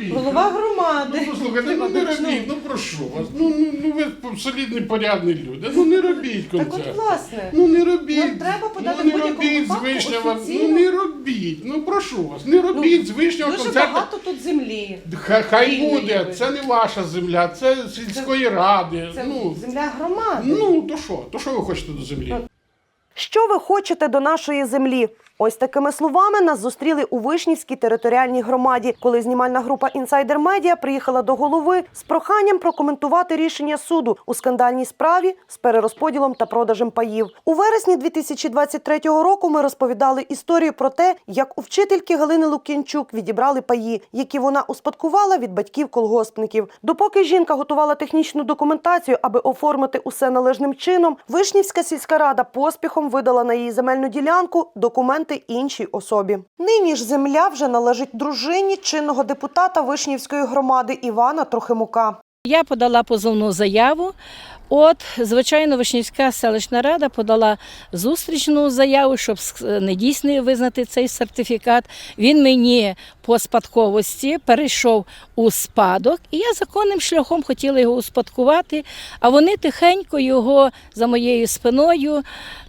робіть. Голова громади. Ну, послухайте, ну не робіть, ну прошу вас. Ну, ну, ну ви солідні, порядні люди. Ну не робіть Так от власне. Ну не робіть. Нам треба подати ну, не робіть з вишнява. Ну не робіть. Ну прошу вас, не робіть з вишнього Дуже концерту. багато тут землі. Хай, хай буде, це не ваша земля, це сільської ради. Це ну, земля громади. ну то що? То що ви хочете до землі? Що ви хочете до нашої землі? Ось такими словами нас зустріли у Вишнівській територіальній громаді, коли знімальна група Інсайдер Медіа приїхала до голови з проханням прокоментувати рішення суду у скандальній справі з перерозподілом та продажем паїв. У вересні 2023 року ми розповідали історію про те, як у вчительки Галини Лук'янчук відібрали паї, які вона успадкувала від батьків колгоспників. Допоки жінка готувала технічну документацію, аби оформити усе належним чином, Вишнівська сільська рада поспіхом видала на її земельну ділянку документи іншій особі. Нині ж земля вже належить дружині чинного депутата Вишнівської громади Івана Трохимука. Я подала позовну заяву. От, звичайно, Вишнівська селищна рада подала зустрічну заяву, щоб недійсною визнати цей сертифікат. Він мені по спадковості перейшов у спадок, і я законним шляхом хотіла його успадкувати. А вони тихенько його за моєю спиною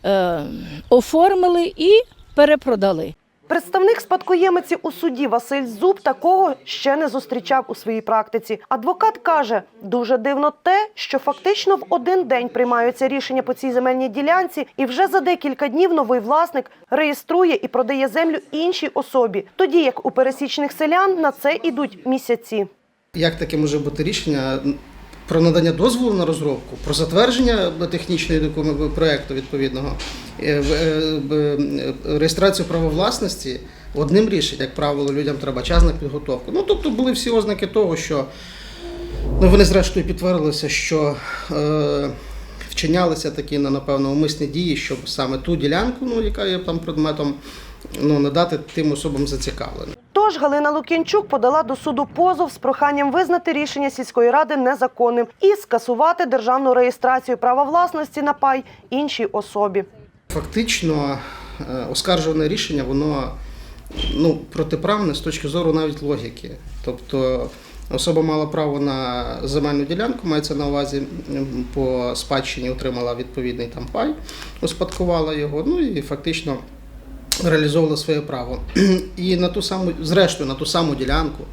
е, оформили і перепродали. Представник спадкоємиці у суді Василь Зуб такого ще не зустрічав у своїй практиці. Адвокат каже, дуже дивно те, що фактично в один день приймаються рішення по цій земельній ділянці, і вже за декілька днів новий власник реєструє і продає землю іншій особі, тоді як у пересічних селян на це ідуть місяці. Як таке може бути рішення про надання дозволу на розробку, про затвердження технічної проекту відповідного, реєстрацію права власності одним рішенням, як правило, людям треба час на підготовку. Ну тобто були всі ознаки того, що ну, вони зрештою підтвердилися, що е, вчинялися такі на напевно умисні дії, щоб саме ту ділянку, ну яка є там предметом, ну надати тим особам зацікавленим. Тож Галина Лук'янчук подала до суду позов з проханням визнати рішення сільської ради незаконним і скасувати державну реєстрацію права власності на пай іншій особі. Фактично, е, оскаржуване рішення, воно ну, протиправне з точки зору навіть логіки. Тобто особа мала право на земельну ділянку, мається на увазі по спадщині отримала відповідний там пай, успадкувала його, ну і фактично реалізовувала своє право. І на ту саму, зрештою, на ту саму ділянку.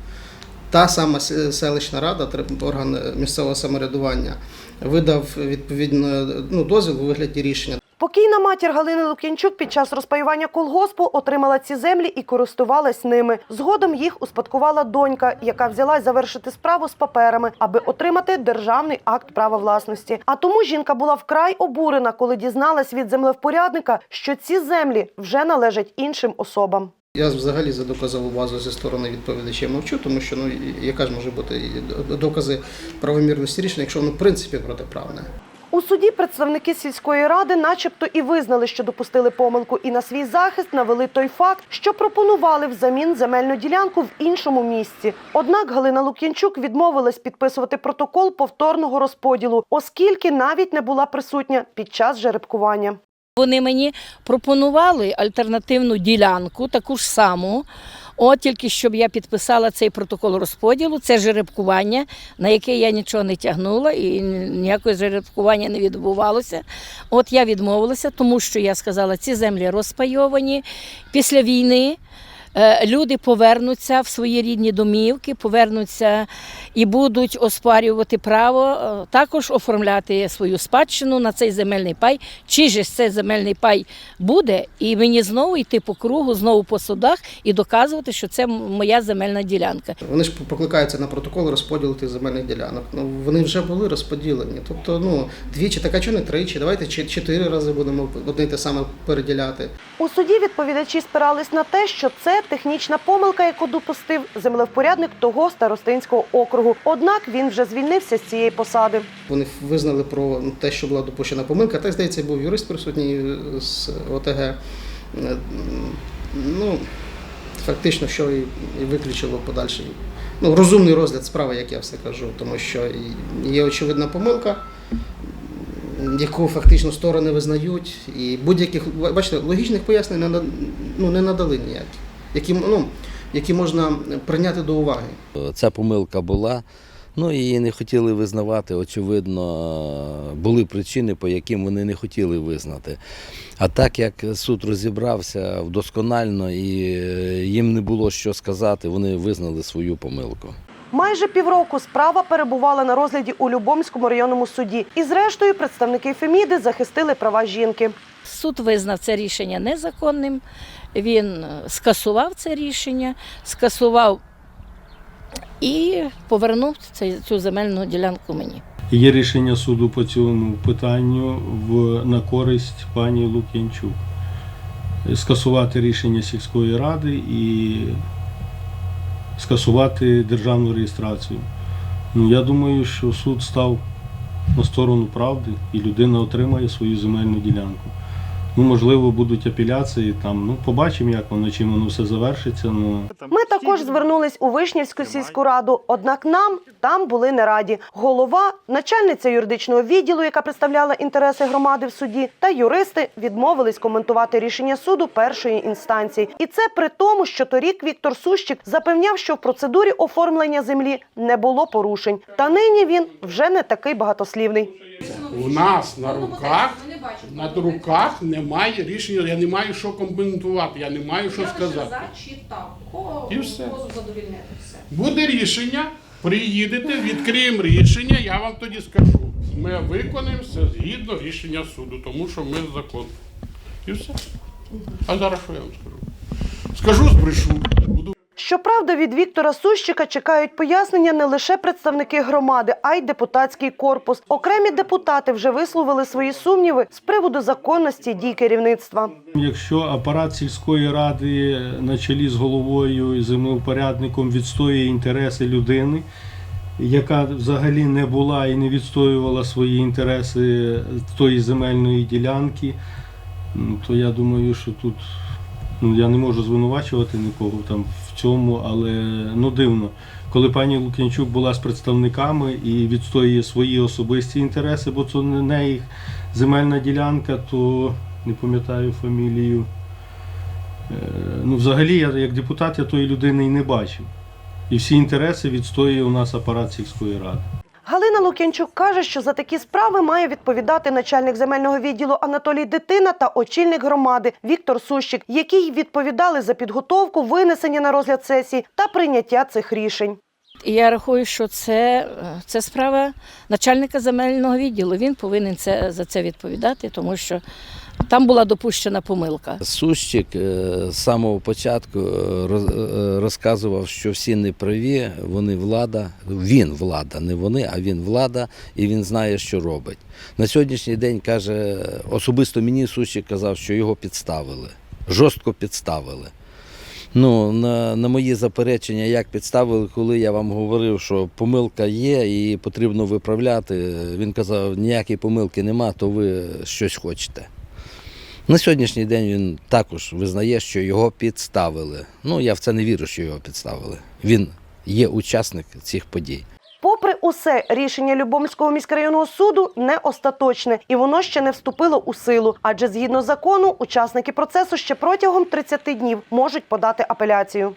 Та сама селищна рада, орган місцевого самоврядування, видав відповідно ну, дозвіл у вигляді рішення. Покійна матір Галини Лук'янчук під час розпаювання колгоспу отримала ці землі і користувалась ними. Згодом їх успадкувала донька, яка взялась завершити справу з паперами, аби отримати державний акт права власності. А тому жінка була вкрай обурена, коли дізналась від землевпорядника, що ці землі вже належать іншим особам. Я взагалі за доказову базу зі сторони відповідача мовчу, тому що ну яка ж може бути докази правомірності рішення, якщо воно в принципі протиправне. У суді представники сільської ради, начебто, і визнали, що допустили помилку, і на свій захист навели той факт, що пропонували взамін земельну ділянку в іншому місці. Однак Галина Лук'янчук відмовилась підписувати протокол повторного розподілу, оскільки навіть не була присутня під час жеребкування. Вони мені пропонували альтернативну ділянку, таку ж саму. От тільки щоб я підписала цей протокол розподілу, це жеребкування, на яке я нічого не тягнула і ніякого жеребкування не відбувалося. От я відмовилася, тому що я сказала, ці землі розпайовані після війни. Е, Люди повернуться в свої рідні домівки, повернуться і будуть оспарювати право е, також оформляти свою спадщину на цей земельний пай. Чи ж цей земельний пай буде, і мені знову йти по кругу, знову по судах і доказувати, що це моя земельна ділянка. Вони ж покликаються на протокол розподілу тих земельних ділянок. Ну вони вже були розподілені. Тобто, ну двічі, така чи не тричі, давайте чи- чотири рази будемо одне те саме переділяти. У суді відповідачі спирались на те, що це технічна помилка, яку допустив землевпорядник того старостинського округу. Однак він вже звільнився з цієї посади. Вони визнали про те, що була допущена помилка. Так здається, був юрист присутній з ОТГ. Е, Ну фактично, що і, виключило подальший ну, розумний розгляд справи, як я все кажу, тому що є очевидна помилка. Яку фактично сторони визнають, і будь-яких бачите, логічних пояснень не, ну, не надали ніяких. Які, ну, які можна прийняти до уваги. Ця помилка була. Ну її не хотіли визнавати. Очевидно, були причини, по яким вони не хотіли визнати. А так як суд розібрався вдосконально і е, їм не було що сказати, вони визнали свою помилку. Майже півроку справа перебувала на розгляді у Любомському районному суді. І зрештою представники Феміди захистили права жінки. Суд визнав це рішення незаконним. Він е, скасував це рішення, скасував і повернув цю земельну ділянку мені. Є рішення суду по цьому питанню в, на користь пані Лук'янчук. Скасувати рішення сільської ради і скасувати державну реєстрацію. Ну, я думаю, що суд став на сторону правди і людина отримає свою земельну ділянку. Ну, можливо, будуть апеляції там. Ну, побачимо, як воно, чим воно все завершиться. Ну, Ми також звернулись у Вишнівську сільську раду, однак нам там були не раді. Голова, начальниця юридичного відділу, яка представляла інтереси громади в суді, та юристи відмовились коментувати рішення суду першої інстанції. І це при тому, що торік Віктор Сущик запевняв, що в процедурі оформлення землі не було порушень. Та нині він вже не такий багатослівний. У нас на руках, на руках немає рішення, я не маю що коментувати, я не маю що сказати. зачитав. Кого І все. задовільнити все. Буде рішення, приїдете, відкриємо рішення, я вам тоді скажу. Ми виконаємо все згідно рішення суду, тому що ми закон. І все. А зараз що я вам скажу? Скажу, збрешу. Буду Щоправда, від Віктора Сущика чекають пояснення не лише представники громади, а й депутатський корпус. Окремі депутати вже висловили свої сумніви з приводу законності дій керівництва. Якщо апарат сільської ради на чолі з головою і землевпорядником відстоює інтереси людини, яка взагалі не була і не відстоювала свої інтереси тої земельної ділянки, то я думаю, що тут ну, я не можу звинувачувати нікого там в цьому, але ну дивно. Коли пані Лук'янчук була з представниками і відстоює свої особисті інтереси, бо це не неї земельна ділянка, то не пам'ятаю фамілію. Е, Ну, взагалі, я як депутат я тої людини і не бачив. І всі інтереси відстоює у нас апарат сільської ради. Галина Лук'янчук каже, що за такі справи має відповідати начальник земельного відділу Анатолій Дитина та очільник громади Віктор Сущик, які й відповідали за підготовку, винесення на розгляд сесії та прийняття цих рішень. Я рахую, що це, це справа начальника земельного відділу. Він повинен це, за це відповідати, тому що там була допущена помилка. Сущик е, з самого початку е, е, розказував, що всі неправі, вони влада, він влада, не вони, а він влада, і він знає, що робить. На сьогоднішній день каже, особисто мені Сущик казав, що його підставили, жорстко підставили. Ну, на, на мої заперечення, як підставили, коли я вам говорив, що помилка є і потрібно виправляти. Він казав, ніякої помилки нема, то ви щось хочете. На сьогоднішній день він також визнає, що його підставили. Ну, я в це не вірю, що його підставили. Він є учасник цих подій. Попри усе, рішення Любомського міськрайонного суду не остаточне і воно ще не вступило у силу. Адже згідно закону, учасники процесу ще протягом 30 днів можуть подати апеляцію.